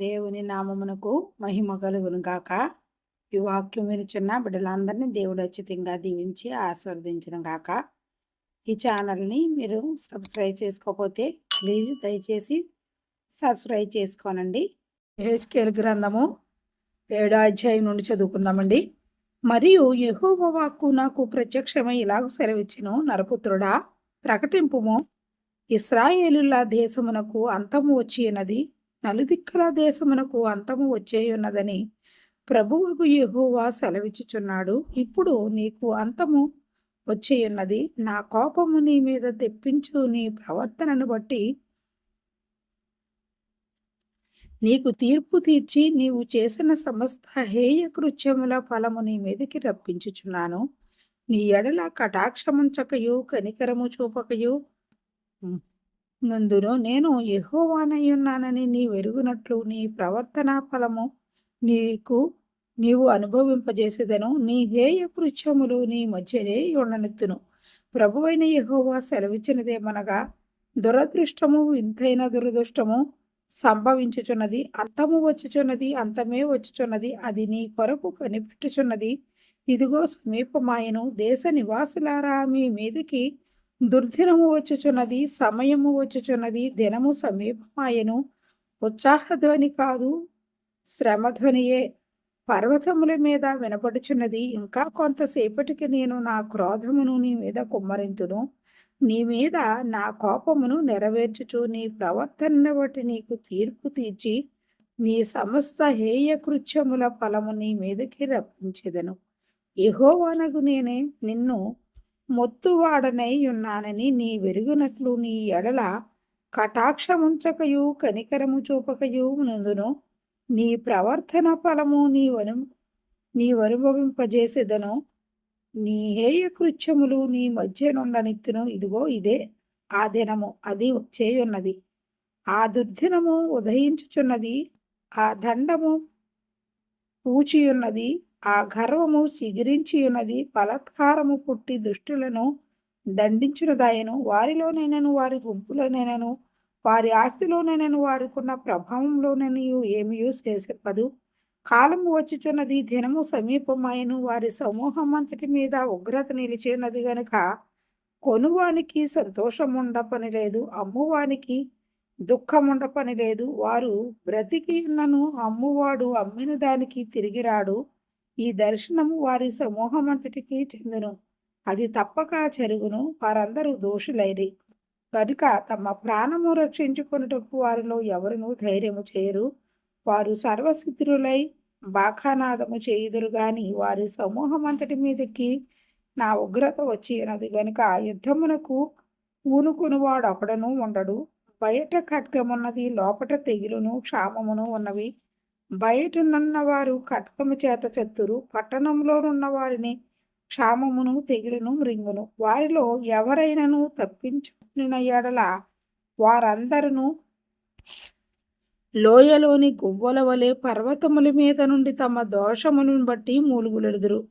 దేవుని నామమునకు మహిమ కలుగును గాక. ఈ వాక్యం వినిచున్న బిడ్డలందరినీ దేవుడు అచ్చితంగా దీవించి ఆస్వాదించిన గాక. ఈ ఛానల్ని మీరు సబ్స్క్రైబ్ చేసుకోకపోతే ప్లీజ్ దయచేసి సబ్స్క్రైబ్ చేసుకోనండి. హెచ్కేల్ గ్రంథము ఏడో అధ్యాయం నుండి చదువుకుందామండి. మరియు యహోవ వాక్కు నాకు ప్రత్యక్షమై ఇలాగ సెలవిచ్చిన నరపుత్రుడా ప్రకటింపుము. ఇస్రాయేలుల దేశమునకు అంతము వచ్చినది నలుదిక్కల దేశమునకు అంతము వచ్చేయున్నదని ప్రభువుకు యహోవా సెలవిచ్చుచున్నాడు. ఇప్పుడు నీకు అంతము వచ్చేయున్నది. నా కోపము నీ మీద తెప్పించు నీ ప్రవర్తనను బట్టి నీకు తీర్పు తీర్చి నీవు చేసిన సమస్త హేయ కృత్యముల ఫలము నీ మీదకి రప్పించుచున్నాను. నీ ఎడల కటాక్షముంచకయు కనికరము చూపకయు. నందును నేను యెహోవానై ఉన్నానని నీ వెరుగునట్లు నీ ప్రవర్తన ఫలము నీకు నీవు అనుభవింపజేసేదను. నీ హేయ కృత్యములు నీ మధ్యనే ఉండనెత్తును. ప్రభువైన యహోవా సెలవిచ్చినదేమనగా దురదృష్టము వింతైన దురదృష్టము సంభవించుచున్నది అంతము వచ్చుచున్నది అంతమే వచ్చుచున్నది అది నీ కొరకు కనిపెట్టుచున్నది. ఇదిగో సమీపమాయను దేశ నివాసులారా మీ మీదకి దుర్దినము వచ్చుచున్నది సమయము వచ్చుచున్నది దినము సమీపమాయను. ఉత్సాహధ్వని కాదు శ్రమధ్వనియే. పర్వతముల మీద వినపడుచున్నది ఇంకా కొంతసేపటికి నేను నా క్రోధమును నీ మీద కుమ్మరింతును. నీ మీద నా కోపమును నెరవేర్చుచు నీ ప్రవర్తనను బట్టి నీకు తీర్పు తీర్చి నీ సమస్త హేయ కృత్యముల ఫలము నీ మీదకి రప్పించెదను. యెహోవానగు నేనే నిన్ను మొత్తువాడనై ఉన్నానని నీ వెరుగునట్లు నీ ఎడల కటాక్షముంచకయు కనికరము చూపకయు నందును. నీ ప్రవర్తన ఫలము నీ వను నీ వనుభవింపజేసేదను. నీ హేయ కృత్యములు నీ మధ్యనుండనిత్తును ఇదిగో ఇదే ఆ దినము అది వచ్చేయున్నది ఆ దుర్దినము ఉదయించుచున్నది. ఆ దండము పూచియున్నది. ఆ గర్వము చిగిరించి ఉన్నది. బలత్కారము పుట్టి దుష్టులను దండించునదాయను వారిలోనైనను వారి గుంపులోనైనను వారి ఆస్తిలోనైనను వారికున్న ప్రభావంలోనూ ఏమియూ చేసెప్పదు. కాలము వచ్చుచున్నది దినము సమీపమాయను. వారి సమూహం అంతటి మీద ఉగ్రత నిలిచినది గనుక కొనువానికి సంతోషం ఉండపని లేదు అమ్మువానికి దుఃఖం ఉండపని లేదు వారు బ్రతికి ఉన్నను అమ్మువాడు అమ్మిన దానికి తిరిగిరాడు. ఈ దర్శనము వారి సమూహం అంతటికి చెందును. అది తప్పక చెరుగును వారందరూ దోషులైరి. కనుక తమ ప్రాణము రక్షించుకొనుటకు వారిలో ఎవరును ధైర్యము చేయరు. వారు సర్వసిద్ధులై బాఖానాదము చేయుదురు గాని వారి సమూహం అంతటి మీదకి నా ఉగ్రత వచ్చినది గనుక యుద్ధమునకు పూనుకునివాడు అప్పుడను ఉండడు. బయట ఖడ్గమున్నది లోపట తెగులును క్షామమును ఉన్నవి. బయటనున్న వారు ఖడ్గము చేత చెత్తురు పట్టణంలోనున్న వారిని క్షామమును తెగులును రింగును. వారిలో ఎవరైనను తప్పించుకున్న ఎడల వారందరూ లోయలోని గువ్వల వలె పర్వతముల మీద నుండి తమ దోషములను బట్టి మూలుగులెడుదురు.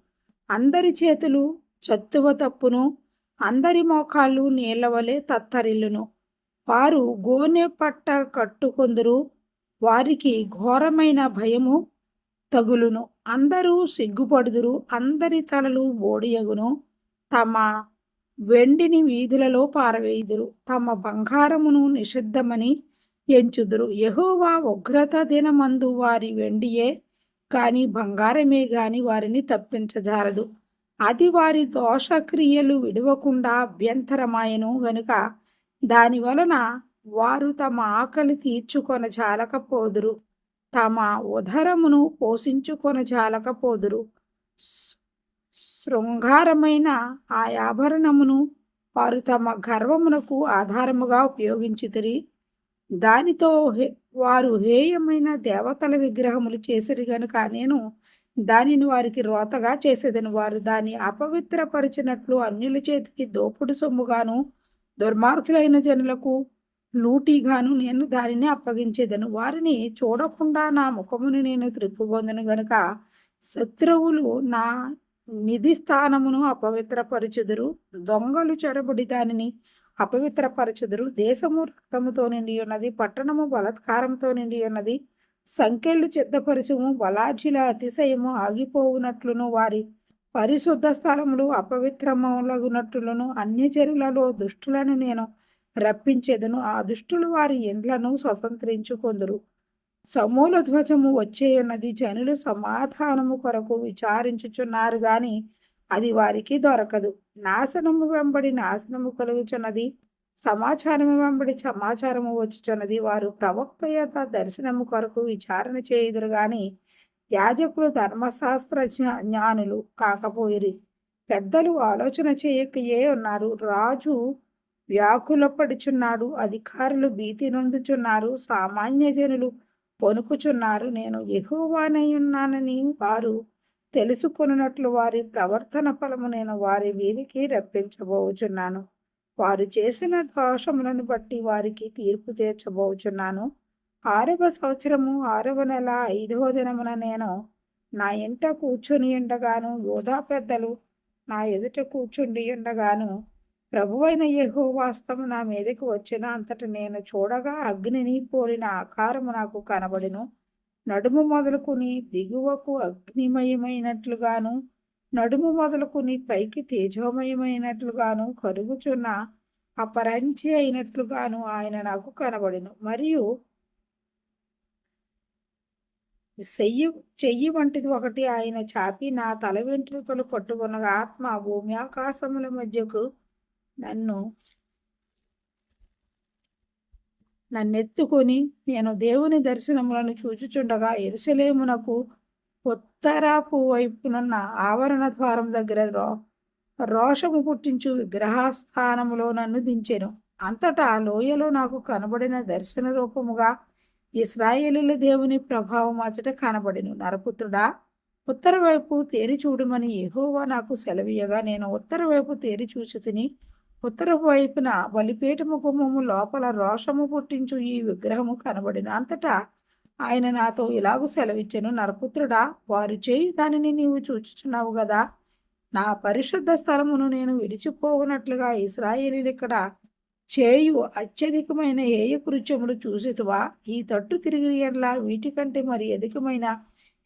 అందరి చేతులు చత్తువ తప్పును అందరి మోకాళ్ళు నీళ్ళ వలె తత్తరిల్లును. వారు గోనె పట్ట కట్టుకొందురు వారికి ఘోరమైన భయము తగులును. అందరూ సిగ్గుపడుదురు. అందరి తలలు బోడియగును. తమ వెండిని వీధులలో పారవేయుదురు. తమ బంగారమును నిషిద్ధమని ఎంచుదురు. యహోవా ఉగ్రత దినమందు వారి వెండియే కానీ బంగారమే గాని వారిని తప్పించజారదు. అది వారి దోషక్రియలు విడవకుండా అభ్యంతరమాయను గనుక. దాని వలన వారు తమ ఆకలి తీర్చుకొన జాలకపోదురు. తమ ఉదరమును పోషించుకొన జాలకపోదురు. శృంగారమైన ఆ ఆభరణమును వారు తమ గర్వమునకు ఆధారముగా ఉపయోగించితిరి. దానితో వారు హేయమైన దేవతల విగ్రహములు చేసిరి గనుక నేను దానిని వారికి రోతగా చేసేదని. వారు దాన్ని అపవిత్రపరిచినట్లు అన్యుల చేతికి దోపుడు సొమ్ముగాను దుర్మార్గులైన జనులకు లూటీగాను నేను దానిని అప్పగించేదను. వారిని చూడకుండా నా ముఖమును నేను త్రిప్పుబొందను గనుక శత్రువులు నా నిధి స్థానమును అపవిత్రపరచుదురు. దొంగలు చెరబడి దానిని అపవిత్రపరచుదురు. దేశము రక్తముతో నిండి ఉన్నది పట్టణము బలత్కారంతో నిండి ఉన్నది సంకెళ్ళు చిత్తపరచము బలాఢ్యుల అతిశయము ఆగిపోవునట్లును వారి పరిశుద్ధ స్థలములు అపవిత్రమలగునట్లును చర్యలలో దుష్టులను నేను రప్పించేదను. ఆ దుష్టులు వారి ఇండ్లను స్వతంత్రించుకొందురు. సమూల ధ్వజము వచ్చేయున్నది. జనులు సమాధానము కొరకు విచారించుచున్నారు గాని అది వారికి దొరకదు. నాశనము వెంబడి నాశనము కలుగుచున్నది. సమాచారము వెంబడి సమాచారము వచ్చుచున్నది. వారు ప్రవక్త యొక్క దర్శనము కొరకు విచారణ చేయుదురు గాని యాజకులు ధర్మశాస్త్ర జ్ఞానులు కాకపోయిరి. పెద్దలు ఆలోచన చేయకయే ఉన్నారు. రాజు వ్యాకులపడుచున్నాడు అధికారులు భీతి నొందుచున్నారు సామాన్య జనులు పొనుకుచున్నారు నేను ఎహోవానై ఉన్నానని వారు తెలుసుకొనున్నట్లు వారి ప్రవర్తన ఫలము నేను వారి వీధికి రప్పించబోచున్నాను. వారు చేసిన దోషములను బట్టి వారికి తీర్పు తీర్చబోచున్నాను. ఆరవ సంవత్సరము ఆరవ నెల ఐదవ దినమున నేను నా ఇంట కూర్చొని ఉండగాను యోధా పెద్దలు నా ఎదుట కూర్చుండి ఉండగాను ప్రభువైన యహో వాస్తవం నా మీదకి వచ్చిన అంతట నేను చూడగా అగ్నిని పోలిన ఆకారము నాకు కనబడెను. నడుము మొదలుకుని దిగువకు అగ్నిమయమైనట్లుగాను నడుము మొదలుకుని పైకి తేజోమయమైనట్లుగాను కరుగుచున్న అపరంచి అయినట్లుగాను ఆయన నాకు కనబడెను. మరియు చెయ్యి చెయ్యి వంటిది ఒకటి ఆయన చాపి నా తల వెంట్రుకలు పట్టుకున్న ఆత్మ భూమి ఆకాశముల మధ్యకు నన్ను నన్నెత్తుకొని నేను దేవుని దర్శనములను చూచుచుండగా ఎరుసలేమునకు ఉత్తరపు వైపునున్న ఆవరణ ద్వారం దగ్గర రో రోషము పుట్టించు విగ్రహస్థానములో నన్ను దించెను. అంతటా లోయలో నాకు కనబడిన దర్శన రూపముగా ఇస్రాయేలీల దేవుని ప్రభావం అచట కనబడిను. నరపుత్రుడా ఉత్తర వైపు తేరి చూడమని ఎహోవా నాకు సెలవీయగా నేను ఉత్తర వైపు తేరి చూచి తిని ఉత్తరపు వైపున బలిపీఠము గుమ్మము లోపల రోషము పుట్టించు ఈ విగ్రహము కనబడిన అంతటా ఆయన నాతో ఇలాగూ సెలవిచ్చెను నరపుత్రుడా! వారు చేయి దానిని నీవు చూచుచున్నావు కదా నా పరిశుద్ధ స్థలమును నేను విడిచిపోవునట్లుగా ఇస్రాయేలీలు ఇక్కడ చేయు అత్యధికమైన ఏయ కృత్యములు చూసేదివా ఈ తట్టు తిరిగి ఎడ్లా వీటికంటే మరి అధికమైన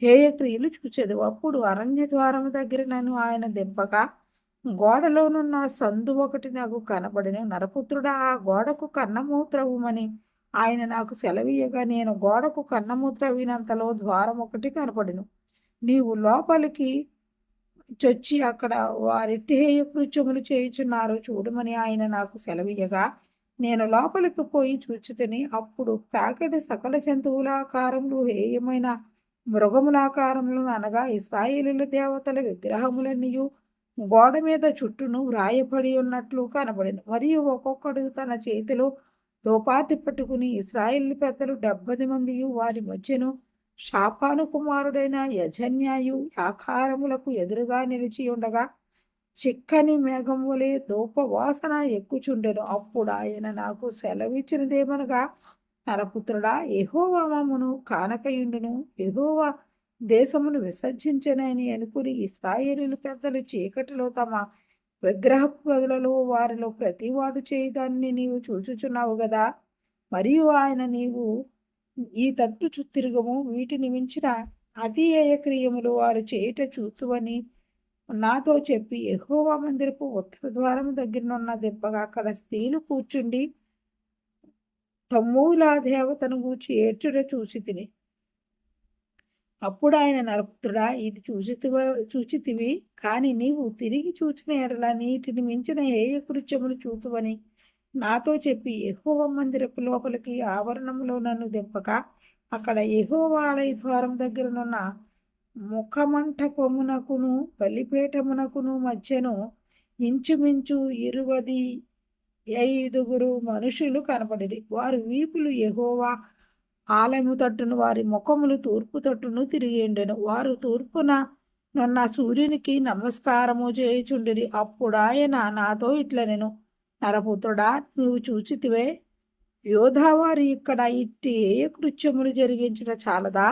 హేయ క్రియలు చూసేది అప్పుడు అరణ్య ద్వారము దగ్గర నన్ను ఆయన దెబ్బగా గోడలోనున్న సందు ఒకటి నాకు కనబడిన నరపుత్రుడా ఆ గోడకు కన్నమూత్రవుమని. ఆయన నాకు సెలవీయగా నేను గోడకు కన్నమూత్రవినంతలో ద్వారం ఒకటి కనపడిను. నీవు లోపలికి చొచ్చి అక్కడ వారిట్టేయ హేయ కృత్యములు చేయుచున్నారు. చూడమని ఆయన నాకు సెలవీయగా. నేను లోపలికి పోయి చూచితిని అప్పుడు ప్రాకటి సకల జంతువుల ఆకారంలో హేయమైన మృగములాకారములు అనగా ఇస్రాయేలుల దేవతల విగ్రహములన్నీయు గోడ మీద చుట్టూను వ్రాయబడి ఉన్నట్లు కనబడింది. మరియు ఒక్కొక్కడు తన చేతిలో దోపాతి పట్టుకుని ఇస్రాయిల్ పెద్దలు డెబ్బది మంది వారి మధ్యను షాపాను కుమారుడైన యజన్యాయు ఆకారములకు ఎదురుగా నిలిచి ఉండగా చిక్కని మేఘం వలె ధూప వాసన ఎక్కుచుండెను. అప్పుడు ఆయన నాకు సెలవిచ్చినదేమనగా నరపుత్రుడా ఎహోవా మమ్మను కానకయుండును. ఎహోవా దేశమును విసర్జించనని అనుకుని ఇస్రాయేలు పెద్దలు చీకటిలో తమ విగ్రహ బదులలో వారిలో ప్రతివాడు చేయదాన్ని నీవు చూచుచున్నావు కదా మరియు ఆయన నీవు ఈ తట్టు చు వీటిని మించిన అతియేయ క్రియములు వారు చేయుట చూతువని నాతో చెప్పి ఎహోవా మందిరపు ఉత్తర ద్వారం దగ్గరనున్న దిబ్బగా అక్కడ స్త్రీలు కూర్చుండి తమ్ముల దేవతను గూర్చి ఏడ్చుట చూసి తిని అప్పుడు ఆయన నరపుత్రుడా ఇది చూచితివ చూచితివి కానీ నీవు తిరిగి చూచిన ఎడల నీటిని మించిన ఏయ కృత్యములు చూతువని? నాతో చెప్పి ఎహోవ మందిరపు లోపలికి ఆవరణంలో నన్ను దింపక అక్కడ ఎహోవాలయ ద్వారం దగ్గరనున్న ముఖమంటపమునకును బలిపేటమునకును మధ్యను ఇంచుమించు ఇరువది ఐదుగురు మనుషులు కనపడిరి వారు వీపులు ఎహోవా ఆలయము తట్టును వారి ముఖములు తూర్పు తట్టును తిరిగిండెను. వారు తూర్పున నన్న సూర్యునికి నమస్కారము చేయుచుండిరి. అప్పుడు ఆయన నాతో ఇట్ల నేను నరపుత్రుడా నువ్వు చూచితివే. యోధావారు ఇక్కడ ఇట్టి ఏ కృత్యములు జరిగించిన చాలదా?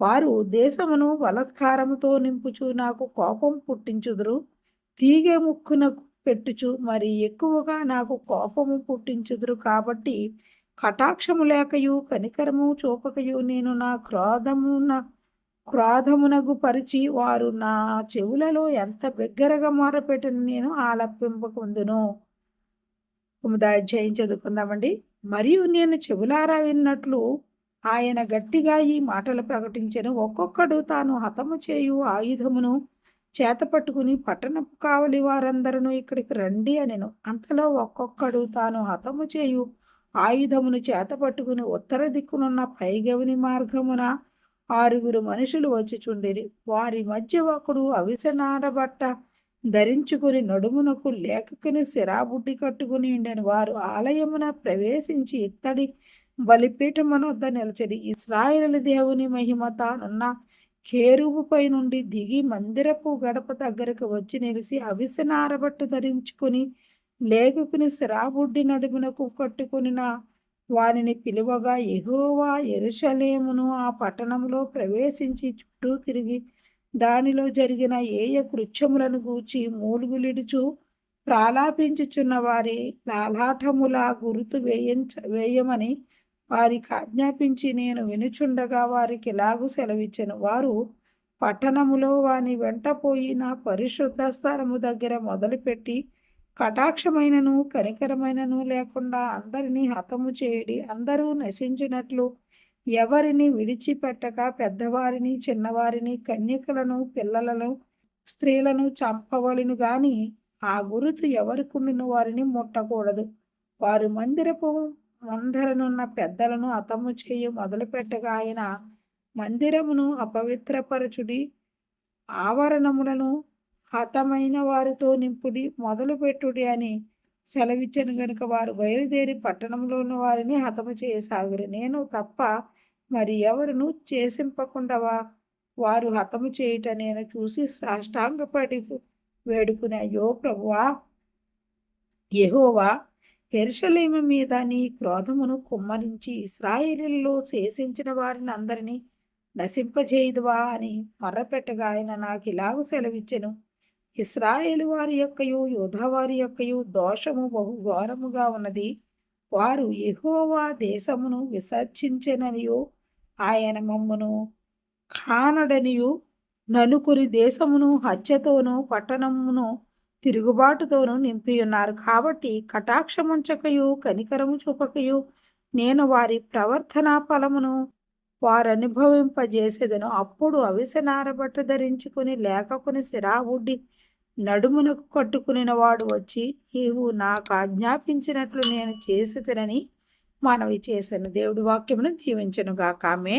వారు దేశమును బలత్కారముతో నింపుచు నాకు కోపం పుట్టించుదురు. తీగే ముక్కునకు పెట్టుచు మరి ఎక్కువగా నాకు కోపము పుట్టించుదురు కాబట్టి కటాక్షము లేకయు కనికరము చూపకయు నేను నా క్రోధమున క్రోధమునగు పరిచి వారు నా చెవులలో ఎంత బిగ్గరగా మొరపెట్టని నేను ఆలపింపకుందును అధ్యాయం చదువుకుందామండి. మరియు నేను చెవులారా విన్నట్లు ఆయన గట్టిగా ఈ మాటలు ప్రకటించను. ఒక్కొక్కడు తాను హతము చేయు ఆయుధమును చేతపట్టుకుని పట్టణపు కావలి వారందరూ ఇక్కడికి రండి అనెను. అంతలో ఒక్కొక్కడు తాను హతము చేయు ఆయుధమును చేతపట్టుకుని ఉత్తర దిక్కునున్న పైగవిని మార్గమున ఆరుగురు మనుషులు వచ్చుచుండిరి. వారి మధ్య ఒకడు అవిసనారబట్ట ధరించుకుని నడుమునకు లేఖకుని సిరాబుడ్డి కట్టుకుని ఉండని. వారు ఆలయమున ప్రవేశించి ఇత్తడి బలిపీఠమునొద్ద నిలచడి. ఇస్రాయిల దేవుని మహిమ తానున్న కేరువుపై నుండి దిగి మందిరపు గడప దగ్గరకు వచ్చి నిలిచి అవిసనారబట్టు ధరించుకుని లేఖకుని సిరాబుడ్డి నడుమునకు కట్టుకునిన వానిని పిలువగా ఎహోవా ఎరుషలేమును ఆ పట్టణంలో ప్రవేశించి చుట్టూ తిరిగి దానిలో జరిగిన ఏయ కృత్యములను గూచి మూలుగులిడుచు ప్రాలాపించుచున్న వారి లాలాటములా గుర్తు వేయించ వేయమని వారికి ఆజ్ఞాపించి నేను వినుచుండగా వారికి లాగు సెలవిచ్చాను. వారు పట్టణములో వాని వెంట పోయి నా పరిశుద్ధ స్థలము దగ్గర మొదలుపెట్టి కటాక్షమైనను కనికరమైనను లేకుండా అందరినీ హతము చేయడి అందరూ నశించినట్లు ఎవరిని విడిచిపెట్టక పెద్దవారిని చిన్నవారిని కన్యకలను పిల్లలను స్త్రీలను చంపవలను గాని ఆ గురుతు ఎవరికుండిన వారిని ముట్టకూడదు. వారు మందిరపు ముందరనున్న పెద్దలను అతము చేయి మొదలుపెట్టగా ఆయన మందిరమును అపవిత్రపరచుడి ఆవరణములను హతమైన వారితో నింపుడి మొదలుపెట్టుడి అని సెలవిచ్చను గనుక వారు బయలుదేరి పట్టణంలో ఉన్న వారిని హతము చేయసాగురు. నేను తప్ప మరి ఎవరును చేసింపకుండవా? వారు హతము చేయుట నేను చూసి సాష్టాంగపడి వేడుకునే అయ్యో ప్రభువా! యహోవా! ఎరుషలేము మీద నీ క్రోధమును కుమ్మరించి ఇస్రాయేలీలో శేషించిన వారిని అందరినీ నశింపజేయుదువా అని మర్రపెట్టగా ఆయన నాకు ఇలాగ సెలవిచ్చెను. ఇస్రాయేలు వారి యొక్కయు యూధవారి యొక్కయు దోషము బహు ఘోరముగా ఉన్నది. వారు ఎహోవా దేశమును విసర్జించననియు ఆయన మమ్మును కానడనియు నలుకురి దేశమును హత్యతోనూ పట్టణమును తిరుగుబాటుతోనూ నింపియున్నారు. కాబట్టి కటాక్షముంచకయు కనికరము చూపకయు నేను వారి ప్రవర్తనా ఫలమును వారు అనుభవింపజేసేదను అప్పుడు అవిసనారబట్ట ధరించుకుని లేఖకుని సిరావుడ్డి నడుమునకు కట్టుకుని వాడు వచ్చి నీవు నాకు ఆజ్ఞాపించినట్లు నేను చేసి తినని మనవి చేశాను దేవుడి వాక్యమును దీవించనుగా కామే